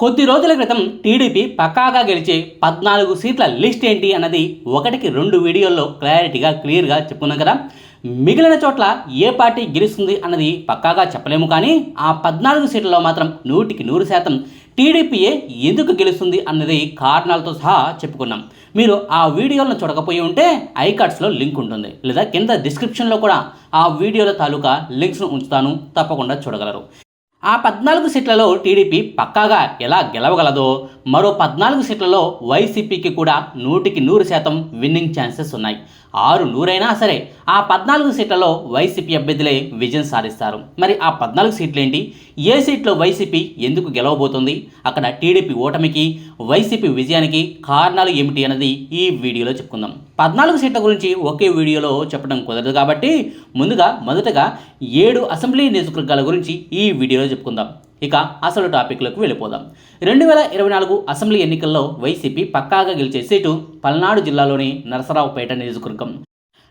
కొద్ది రోజుల క్రితం టీడీపీ పక్కాగా గెలిచే పద్నాలుగు సీట్ల లిస్ట్ ఏంటి అన్నది ఒకటికి రెండు వీడియోల్లో క్లారిటీగా క్లియర్గా చెప్పుకున్నాం కదా. మిగిలిన చోట్ల ఏ పార్టీ గెలుస్తుంది అన్నది పక్కాగా చెప్పలేము కానీ ఆ పద్నాలుగు సీట్లలో మాత్రం నూటికి నూరు శాతం టీడీపీయే ఎందుకు గెలుస్తుంది అన్నది కారణాలతో సహా చెప్పుకున్నాం. మీరు ఆ వీడియోలను చూడకపోయి ఉంటే ఐకార్డ్స్లో లింక్ ఉంటుంది. లేదా కింద డిస్క్రిప్షన్లో కూడా ఆ వీడియోల తాలూకా లింక్స్ను ఉంచుతాను. తప్పకుండా చూడగలరు. ఆ పద్నాలుగు సీట్లలో టీడీపీ పక్కాగా ఎలా గెలవగలదో మరో పద్నాలుగు సీట్లలో వైసీపీకి కూడా నూటికి నూరు శాతం విన్నింగ్ ఛాన్సెస్ ఉన్నాయి. ఆరు నూరైనా సరే ఆ పద్నాలుగు సీట్లలో వైసీపీ అభ్యర్థులే విజయం సాధిస్తారు. మరి ఆ పద్నాలుగు సీట్లు ఏంటి ఏ సీట్లో వైసీపీ ఎందుకు గెలవబోతుంది? అక్కడ టీడీపీ ఓటమికి వైసీపీ విజయానికి కారణాలు ఏమిటి అన్నది ఈ వీడియోలో చెప్పుకుందాం. పద్నాలుగు సీట్ల గురించి ఒకే వీడియోలో చెప్పడం కుదరదు కాబట్టి ముందుగా మొదటగా ఏడు అసెంబ్లీ నియోజకవర్గాల గురించి ఈ వీడియోలో చెప్పుకుందాం. ఇక అసలు టాపిక్లకు వెళ్ళిపోదాం. రెండు వేల ఇరవై నాలుగు అసెంబ్లీ ఎన్నికల్లో వైసీపీ పక్కాగా గెలిచే సీటు పల్నాడు జిల్లాలోని నరసరావుపేట నియోజకవర్గం.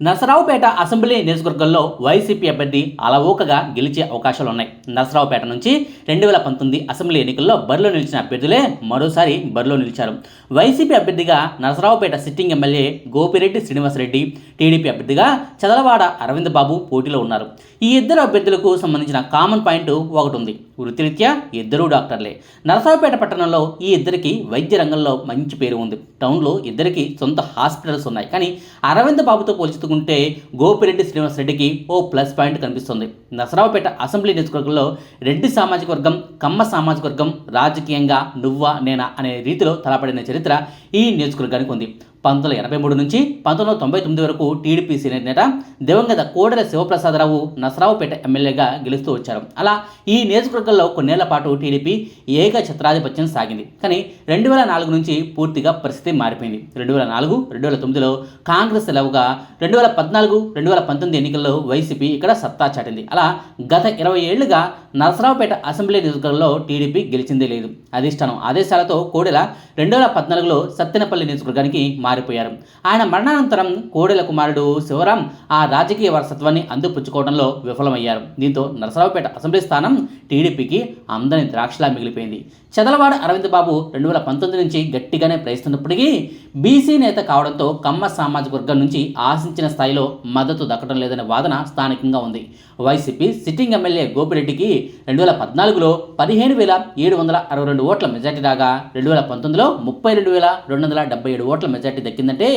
నరసరావుపేట అసెంబ్లీ నియోజకవర్గంలో వైసీపీ అభ్యర్థి అలవోకగా గెలిచే అవకాశాలు ఉన్నాయి నరసరావుపేట నుంచి రెండు వేల పంతొమ్మిది అసెంబ్లీ ఎన్నికల్లో బరిలో నిలిచిన అభ్యర్థులే మరోసారి బరిలో నిలిచారు. వైసీపీ అభ్యర్థిగా Narasaraopet sitting MLA Gopireddy Srinivasareddy TDP అభ్యర్థిగా చదలవాడ అరవింద్ బాబు పోటీలో ఉన్నారు. ఈ ఇద్దరు అభ్యర్థులకు సంబంధించిన కామన్ పాయింట్ ఒకటి ఉంది. వృత్తిరీత్యా ఇద్దరూ డాక్టర్లే. నరసరావుపేట పట్టణంలో ఈ ఇద్దరికి వైద్య రంగంలో మంచి పేరు ఉంది. టౌన్లో ఇద్దరికి సొంత హాస్పిటల్స్ ఉన్నాయి. కానీ అరవింద్ బాబుతో పోల్చుకుంటే గోపిరెడ్డి శ్రీనివాసరెడ్డికి ఓ ప్లస్ పాయింట్ కనిపిస్తుంది. నరసరావుపేట అసెంబ్లీ నియోజకవర్గంలో రెడ్డి సామాజిక వర్గం కమ్మ సామాజిక వర్గం రాజకీయంగా నువ్వా నేనా అనే రీతిలో తలపడిన చరిత్ర ఈ నియోజకవర్గానికి ఉంది. పంతొమ్మిది వందల ఎనభై మూడు నుంచి పంతొమ్మిది వందల తొంభై తొమ్మిది వరకు టీడీపీ సీనియర్ నేత దివంగత కోడెల శివప్రసాదరావు నసరావుపేట ఎమ్మెల్యేగా గెలుస్తూ వచ్చారు. అలా ఈ నియోజకవర్గంలో కొన్నేళ్ళ పాటు టీడీపీ ఏక ఛత్రాధిపత్యం సాగింది. కానీ రెండు వేల నాలుగు నుంచి పూర్తిగా పరిస్థితి మారిపోయింది. రెండు వేల నాలుగు రెండు వేల తొమ్మిదిలో కాంగ్రెస్ సెలవుగా రెండు వేల పద్నాలుగు రెండు వేల పంతొమ్మిది ఎన్నికల్లో వైసీపీ ఇక్కడ సత్తా చాటింది. అలా గత ఇరవై ఏళ్ళుగా నరసరావుపేట అసెంబ్లీ నియోజకవర్గంలో టీడీపీ గెలిచిందే లేదు. అధిష్టానం ఆదేశాలతో కోడెల రెండు వేల పద్నాలుగులో సత్తెనపల్లి నియోజకవర్గానికి మారిపోయారు. ఆయన మరణానంతరం కోడెల కుమారుడు శివరాం ఆ రాజకీయ వారసత్వాన్ని అందిపుచ్చుకోవడంలో విఫలమయ్యారు. దీంతో నరసరావుపేట అసెంబ్లీ స్థానం టీడీపీకి అందని ద్రాక్షలా మిగిలిపోయింది. చదలవాడ అరవింద్ బాబు రెండు వేల పంతొమ్మిది నుంచి గట్టిగానే ప్రయత్నిస్తున్నప్పటికీ బీసీ నేత కావడంతో కమ్మ సామాజిక వర్గం నుంచి ఆశించిన స్థాయిలో మద్దతు దక్కడం లేదనే వాదన స్థానికంగా ఉంది. వైసీపీ సిట్టింగ్ ఎమ్మెల్యే గోపిరెడ్డికి రెండు వేల పద్నాలుగులో పదిహేను వేల ఏడు వందల అరవై రెండు ఓట్ల మెజార్టీ రాగా రెండు వేల పంతొమ్మిదిలో ముప్పై రెండు వేల రెండు వందల డెబ్బై ఏడు ఓట్ల మెజార్టీ దక్కిందంటే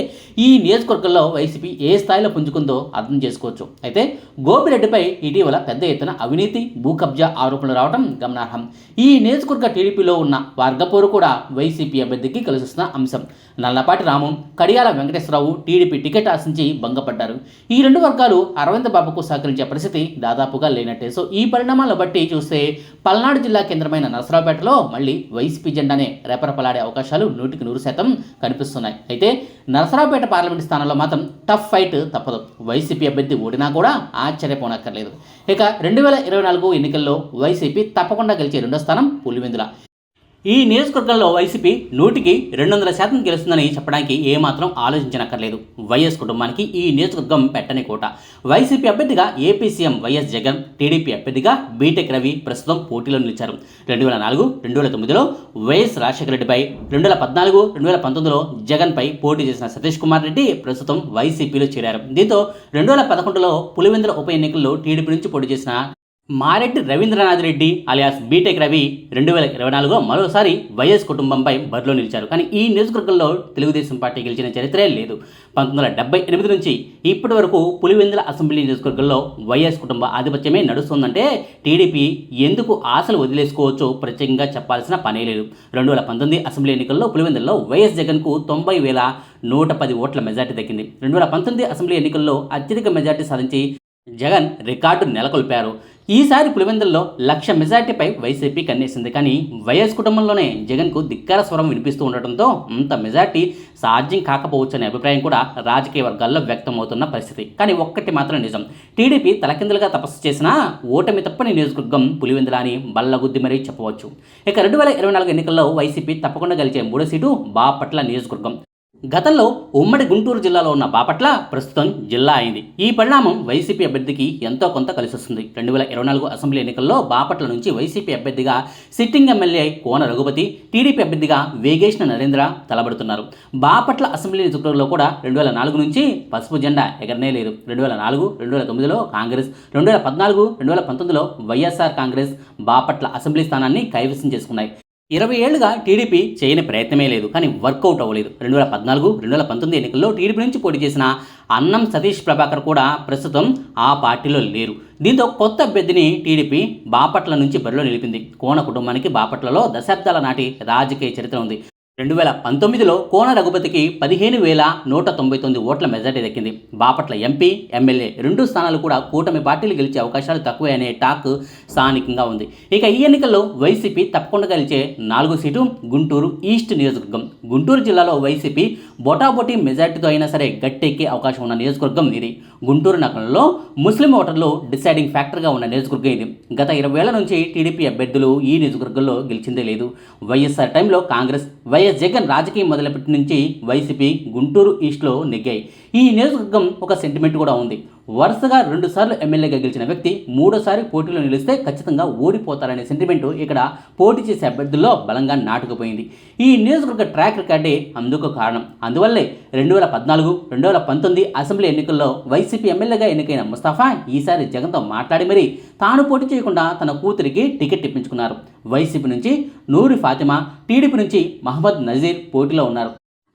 ఈ నియోజకవర్గంలో వైసీపీ ఏ స్థాయిలో పుంజుకుందో అర్థం చేసుకోవచ్చు. అయితే గోపిరెడ్డిపై ఇటీవల పెద్ద ఎత్తున అవినీతి భూకబ్జా ఆరోపణలు రావడం గమనార్హం. ఈ నియోజకవర్గ టీడీపీలో ఉన్న వర్గపోరు కూడా వైసీపీ అభ్యర్థికి కలిసిస్తున్న అంశం. నల్ల నల్లపాటి రాము కడియాల వెంకటేశ్వరరావు టీడీపీ టికెట్ ఆశించి భంగపడ్డారు. ఈ రెండు వర్గాలు అరవింద్ బాబుకు సహకరించే పరిస్థితి దాదాపుగా లేనట్టే. సో ఈ పరిణామాలను బట్టి చూస్తే పల్నాడు జిల్లా కేంద్రమైన నరసరావుపేటలో మళ్ళీ వైసీపీ జెండానే రేపరపలాడే అవకాశాలు నూటికి నూరు శాతం కనిపిస్తున్నాయి. అయితే నరసరావుపేట పార్లమెంట్ స్థానంలో మాత్రం టఫ్ ఫైట్ తప్పదు. వైసీపీ అభ్యర్థి ఓడినా కూడా ఆశ్చర్యపోనక్కర్లేదు. ఇక రెండు వేల ఇరవై నాలుగు ఎన్నికల్లో వైసీపీ తప్పకుండా గెలిచే రెండో స్థానం పులివెందుల. ఈ నియోజకవర్గంలో వైసీపీ నూటికి రెండు వందల శాతం గెలుస్తుందని చెప్పడానికి ఏమాత్రం ఆలోచించనక్కర్లేదు. వైఎస్ కుటుంబానికి ఈ నియోజకవర్గం పెట్టని కోట. వైసీపీ అభ్యర్థిగా AP CM YS Jagan TDP అభ్యర్థిగా బీటెక్ రవి ప్రస్తుతం పోటీలో నిలిచారు. రెండు వేల నాలుగు రెండు వేల తొమ్మిదిలో వైఎస్ రాజశేఖర రెడ్డిపై రెండు వేల పద్నాలుగు రెండు వేల పంతొమ్మిదిలో జగన్పై పోటీ చేసిన సతీష్ కుమార్ రెడ్డి ప్రస్తుతం వైసీపీలో చేరారు. దీంతో రెండు వేల పదకొండులో పులివెందుల ఉప ఎన్నికల్లో టీడీపీ నుంచి పోటీ చేసిన మారెడ్డి రవీంద్రనాథ్ రెడ్డి అలియాస్ బీటెక్ రవి రెండు వేల ఇరవై నాలుగులో మరోసారి వైఎస్ కుటుంబంపై బరిలో నిలిచారు. కానీ ఈ నియోజకవర్గంలో తెలుగుదేశం పార్టీ గెలిచిన చరిత్రే లేదు. పంతొమ్మిది వందల డెబ్బై ఎనిమిది నుంచి ఇప్పటి వరకు పులివెందుల అసెంబ్లీ నియోజకవర్గంలో వైఎస్ కుటుంబ ఆధిపత్యమే నడుస్తుందంటే టీడీపీ ఎందుకు ఆశలు వదిలేసుకోవచ్చో ప్రత్యేకంగా చెప్పాల్సిన పనే లేదు. రెండు వేల పంతొమ్మిది అసెంబ్లీ ఎన్నికల్లో పులివెందులలో వైఎస్ జగన్కు తొంభై వేల నూట పది ఓట్ల మెజార్టీ దక్కింది. రెండు వేల పంతొమ్మిది అసెంబ్లీ ఎన్నికల్లో అత్యధిక మెజార్టీ సాధించి జగన్ రికార్డు నెలకొల్పారు. ఈసారి పులివెందుల్లో లక్ష మెజార్టీపై వైసీపీ కన్నేసింది. కానీ వైఎస్ కుటుంబంలోనే జగన్కు ధిక్కార స్వరం వినిపిస్తూ ఉండటంతో అంత మెజార్టీ సాధ్యం కాకపోవచ్చు అనే అభిప్రాయం కూడా రాజకీయ వర్గాల్లో వ్యక్తమవుతున్న పరిస్థితి. కానీ ఒక్కటి మాత్రం నిజం. టీడీపీ తలకిందులుగా తపస్సు చేసినా ఓటమి తప్పని నియోజకవర్గం పులివెందుల అని బల్లగుద్ది మరీ చెప్పవచ్చు. ఇక రెండు వేల ఇరవై నాలుగు ఎన్నికల్లో వైసీపీ తప్పకుండా గెలిచే మూడో సీటు బాపట్ల నియోజకవర్గం. గతంలో ఉమ్మడి గుంటూరు జిల్లాలో ఉన్న బాపట్ల ప్రస్తుతం జిల్లా అయింది. ఈ పరిణామం వైసీపీ అభ్యర్థికి ఎంతో కొంత కలిసొస్తుంది. రెండు వేల ఇరవై నాలుగు అసెంబ్లీ ఎన్నికల్లో బాపట్ల నుంచి వైసీపీ అభ్యర్థిగా sitting MLA Kona Raghupathi TDP అభ్యర్థిగా వేగేష్ణ నరేంద్ర తలబడుతున్నారు. బాపట్ల అసెంబ్లీ నియోజకవర్గంలో కూడా రెండు వేల నాలుగు నుంచి పసుపు జెండా ఎగరనే లేదు రెండు వేల నాలుగు రెండు వేల తొమ్మిదిలో కాంగ్రెస్ రెండు వేల పద్నాలుగు రెండు వేల పంతొమ్మిదిలో వైఎస్ఆర్ కాంగ్రెస్ బాపట్ల అసెంబ్లీ స్థానాన్ని కైవసం చేసుకున్నాయి. ఇరవై ఏళ్ళుగా టీడీపీ చేయని ప్రయత్నమే లేదు కానీ వర్కౌట్ అవ్వలేదు. రెండు వేల పద్నాలుగు రెండు వేల పంతొమ్మిది ఎన్నికల్లో టీడీపీ నుంచి పోటీ చేసిన అన్నం సతీష్ ప్రభాకర్ కూడా ప్రస్తుతం ఆ పార్టీలో లేరు. దీంతో కొత్త అభ్యర్థిని టీడీపీ బాపట్ల నుంచి బరిలో నిలిపింది. కోన కుటుంబానికి బాపట్లలో దశాబ్దాల నాటి రాజకీయ చరిత్ర ఉంది. రెండు వేల పంతొమ్మిదిలో కోన రఘుపతికి పదిహేను వేల నూట తొంభై తొమ్మిది ఓట్ల మెజార్టీ దక్కింది. బాపట్ల ఎంపీ ఎమ్మెల్యే రెండు స్థానాలు కూడా కూటమి పార్టీలు గెలిచే అవకాశాలు తక్కువే అనే టాక్ స్థానికంగా ఉంది. ఇక ఈ ఎన్నికల్లో వైసీపీ తప్పకుండా గెలిచే నాలుగు సీటు గుంటూరు ఈస్ట్ నియోజకవర్గం. గుంటూరు జిల్లాలో వైసీపీ బొటాబొటీ మెజార్టీతో అయినా సరే గట్టెక్కే అవకాశం ఉన్న నియోజకవర్గం ఇది. గుంటూరు నగరంలో ముస్లిం ఓటర్లు డిసైడింగ్ ఫ్యాక్టర్గా ఉన్న నియోజకవర్గం ఇది. గత ఇరవై ఏళ్ళ నుంచి టీడీపీ అభ్యర్థులు ఈ నియోజకవర్గంలో గెలిచిందే లేదు. వైఎస్ఆర్ టైంలో కాంగ్రెస్ వైఎస్ జగన్ రాజకీయం మొదలుపెట్టి నుంచి వైసీపీ గుంటూరు ఈస్ట్లో నెగ్గాయి. ఈ నియోజకవర్గం ఒక సెంటిమెంట్ కూడా ఉంది. వరుసగా రెండుసార్లు ఎమ్మెల్యేగా గెలిచిన వ్యక్తి మూడోసారి పోటీలో నిలిస్తే ఖచ్చితంగా ఓడిపోతారనే సెంటిమెంట్ ఇక్కడ పోటీ చేసే అభ్యర్థుల్లో బలంగా నాటుకుపోయింది. ఈ నియోజకవర్గ ట్రాక్ రికార్డే అందుకు కారణం? అందువల్లే రెండు వేల పద్నాలుగు రెండు వేల పంతొమ్మిది అసెంబ్లీ ఎన్నికల్లో వైసీపీ ఎమ్మెల్యేగా ఎన్నికైన ముస్తఫా ఈసారి జగన్తో మాట్లాడి మరీ తాను పోటీ చేయకుండా తన కూతురికి టికెట్ ఇప్పించుకున్నారు. వైసీపీ నుంచి నూరి ఫాతిమా టీడీపీ నుంచి మహమ్మద్ నజీర్ పోటీలో ఉన్నారు.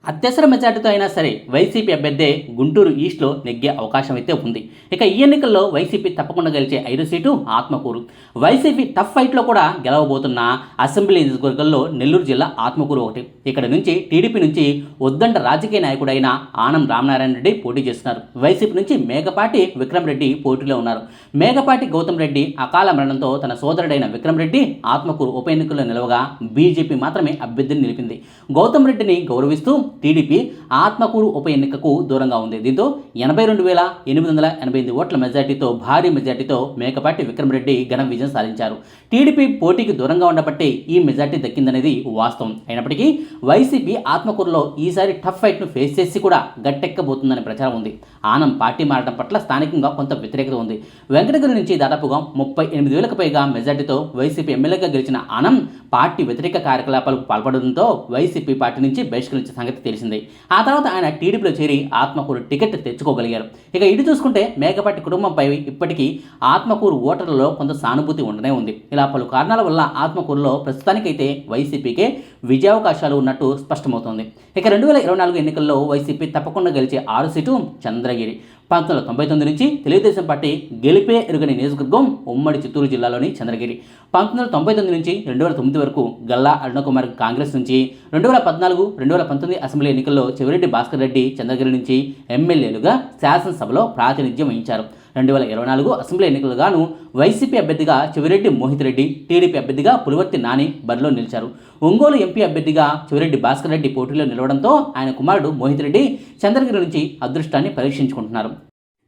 అత్యవసర మెజార్టీతో అయినా సరే వైసీపీ అభ్యర్థే గుంటూరు ఈస్ట్లో నెగ్గే అవకాశం అయితే ఉంది. ఇక ఈ ఎన్నికల్లో వైసీపీ తప్పకుండా గెలిచే ఐదు సీటు ఆత్మకూరు. వైసీపీ టఫ్ ఫైట్లో కూడా గెలవబోతున్న అసెంబ్లీ నియోజకవర్గంలో నెల్లూరు జిల్లా ఆత్మకూరు ఒకటి. ఇక్కడ నుంచి టీడీపీ నుంచి ఉద్దండ రాజకీయ నాయకుడైన ఆనం రామనారాయణ రెడ్డి పోటీ చేస్తున్నారు. వైసీపీ నుంచి మేఘపాటి విక్రమ్ రెడ్డి పోటీలో ఉన్నారు. మేఘపాటి గౌతమ్ రెడ్డి అకాల మరణంతో తన సోదరుడైన విక్రమ్ రెడ్డి ఆత్మకూరు ఉప ఎన్నికల్లో నిలవగా బీజేపీ మాత్రమే అభ్యర్థిని నిలిపింది. గౌతమ్ రెడ్డిని గౌరవిస్తూ టీడీపీ ఆత్మకూరు ఉప ఎన్నికకు దూరంగా ఉంది. దీంతో ఎనభై రెండు వేల ఎనిమిది వందల ఎనభై ఎనిమిది ఓట్ల మెజార్టీతో భారీ మెజార్టీతో మేకపాటి విక్రమరెడ్డి ఘన విజయం సాధించారు. టీడీపీ పోటీకి దూరంగా ఉండబట్టే ఈ మెజార్టీ దక్కిందనేది వాస్తవం. అయినప్పటికీ వైసీపీ ఆత్మకూరులో ఈసారి టఫ్ ఫైట్ను ఫేస్ చేసి కూడా గట్టెక్కబోతుందనే ప్రచారం ఉంది. ఆనం పార్టీ మారడం పట్ల స్థానికంగా కొంత వ్యతిరేకత ఉంది. వెంకటగిరి నుంచి దాదాపుగా ముప్పై ఎనిమిది వేలకు పైగా మెజార్టీతో వైసీపీ ఎమ్మెల్యేగా గెలిచిన ఆనం పార్టీ వ్యతిరేక కార్యకలాపాలకు పాల్పడడంతో వైసీపీ పార్టీ నుంచి బహిష్కరించిన సంగతి తెలిసింది. ఆ తర్వాత ఆయన టీడీపీలో చేరి ఆత్మకూరు టికెట్ తెచ్చుకోగలిగారు. ఇక ఇటు చూసుకుంటే మేకపాటి కుటుంబంపై ఇప్పటికీ ఆత్మకూరు ఓటర్లలో కొంత సానుభూతి ఉండనే ఉంది. ఇలా పలు కారణాల వల్ల ఆత్మకూరులో ప్రస్తుతానికైతే వైసీపీకే విజయావకాశాలు ఉన్నట్టు స్పష్టమవుతోంది. ఇక రెండు వేల ఇరవై నాలుగు ఎన్నికల్లో వైసీపీ తప్పకుండా గెలిచే ఆరు సీటు చంద్రగిరి. పంతొమ్మిది తొంభై తొమ్మిది నుంచి తెలుగుదేశం పార్టీ గెలిపే ఎరుగని నియోజకవర్గం ఉమ్మడి చిత్తూరు జిల్లాలోని చంద్రగిరి. పంతొమ్మిది వందల తొంభై తొమ్మిది నుంచి రెండు వేల తొమ్మిది వరకు గల్లా అరుణకుమార్ కాంగ్రెస్ నుంచి రెండు వేల పద్నాలుగు రెండు వేల పంతొమ్మిది అసెంబ్లీ ఎన్నికల్లో చెవిరెడ్డి భాస్కర్ రెడ్డి చంద్రగిరి నుంచి ఎమ్మెల్యేలుగా శాసనసభలో ప్రాతినిధ్యం వహించారు. రెండు వేల ఇరవై నాలుగు అసెంబ్లీ ఎన్నికలుగాను వైసీపీ అభ్యర్థిగా చెవిరెడ్డి మోహిత్ రెడ్డి టీడీపీ అభ్యర్థిగా పులివర్తి నాని బరిలో నిలిచారు. ఒంగోలు ఎంపీ అభ్యర్థిగా చెవిరెడ్డి భాస్కర్ రెడ్డి పోటీలో నిలవడంతో ఆయన కుమారుడు మోహిత్ రెడ్డి చంద్రగిరి నుంచి అదృష్టాన్ని పరీక్షించుకుంటున్నారు.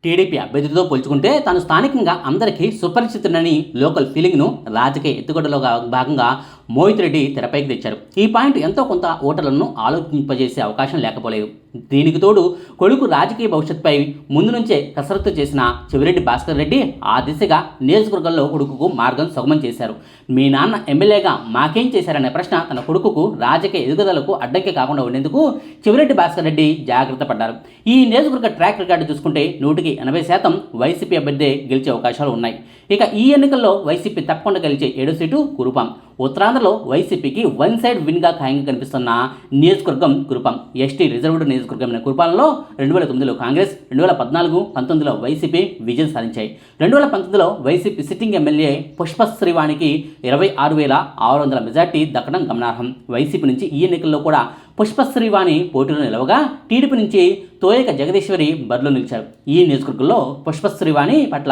టీడీపీ అభ్యర్థితో పోల్చుకుంటే తాను స్థానికంగా అందరికీ సుపరిచితుడని లోకల్ ఫీలింగ్ను రాజకీయ ఎత్తుగడలో భాగంగా మోహిత్ రెడ్డి తెరపైకి తెచ్చారు. ఈ పాయింట్ ఎంతో కొంత ఓటర్లను ఆలోచింపజేసే అవకాశం లేకపోలేదు. దీనికి తోడు కొడుకు రాజకీయ భవిష్యత్తుపై ముందు నుంచే కసరత్తు చేసిన చెవిరెడ్డి భాస్కర్ రెడ్డి ఆ దిశగా నియోజకవర్గంలో కొడుకుకు మార్గం సుగమం చేశారు. మీ నాన్న ఎమ్మెల్యేగా మాకేం చేశారనే ప్రశ్న తన కొడుకుకు రాజకీయ ఎదుగుదలకు అడ్డంకి కాకుండా ఉండేందుకు చెవిరెడ్డి భాస్కర్ రెడ్డి జాగ్రత్త పడ్డారు. ఈ నియోజకవర్గ ట్రాక్ రికార్డు చూసుకుంటే నూటికి ఎనభై శాతం వైసీపీ అభ్యర్థి గెలిచే అవకాశాలు ఉన్నాయి. ఇక ఈ ఎన్నికల్లో వైసీపీ తప్పకుండా గెలిచే ఏడో సీటు కురుపాం. ఉత్తరాంధ్రలో వైసీపీకి వన్ సైడ్ విన్గా ఖాయంగా కనిపిస్తున్న నియోజకవర్గం కురుపాం. ఎస్టీ రిజర్వ్డ్ నియోజకవర్గమైన కురుపాలలో రెండు వేల తొమ్మిదిలో కాంగ్రెస్ రెండు వేల పద్నాలుగు పంతొమ్మిదిలో వైసీపీ విజయం సాధించాయి. రెండు వేల పంతొమ్మిదిలో వైసీపీ సిట్టింగ్ ఎమ్మెల్యే పుష్పశ్రీవాణికి ఇరవై ఆరు వేల ఆరు వందల మెజార్టీ దక్కడం గమనార్హం. వైసీపీ నుంచి ఈ ఎన్నికల్లో కూడా పుష్పశ్రీవాణి పోటీలో నిలవగా టీడీపీ నుంచి తోయక జగదీశ్వరి బరిలో నిలిచారు. ఈ నియోజకవర్గంలో పుష్పశ్రీవాణి పట్ల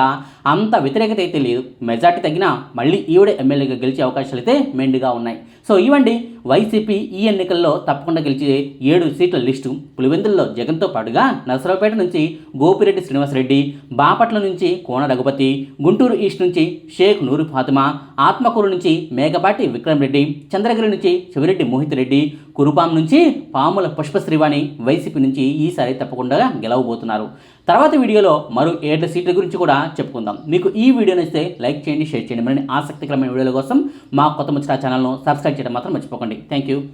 అంత వ్యతిరేకత అయితే లేదు. మెజార్టీ తగ్గినా మళ్ళీ ఈవిడ ఎమ్మెల్యేగా గెలిచే అవకాశాలు అయితే మెండుగా ఉన్నాయి. సో ఇవండి వైసీపీ ఈ ఎన్నికల్లో తప్పకుండా గెలిచే ఏడు సీట్ల లిస్టు పులివెందుల్లో జగన్తో పాటుగా నరసరావుపేట నుంచి గోపిరెడ్డి శ్రీనివాసరెడ్డి బాపట్ల నుంచి కోన రఘుపతి గుంటూరు ఈస్ట్ నుంచి షేక్ నూరు ఫాతిమా ఆత్మకూరు నుంచి మేకపాటి విక్రమ్ రెడ్డి చంద్రగిరి నుంచి శివిరెడ్డి మోహిత్ రెడ్డి కురుపాం నుంచి పాముల పుష్పశ్రీవాణి వైసీపీ నుంచి ఈసారి తప్పకుండా గెలవబోతున్నారు. తర్వాత వీడియోలో మరో ఏడు సీట్ల గురించి కూడా చెప్పుకుందాం. మీకు ఈ వీడియో నచ్చితే లైక్ చేయండి షేర్ చేయండి. మరిన్ని ఆసక్తికరమైన వీడియోల కోసం మా కొత్త ముచ్చట ఛానల్ను సబ్స్క్రైబ్ చేయడం మాత్రం మర్చిపోకండి. Thank you.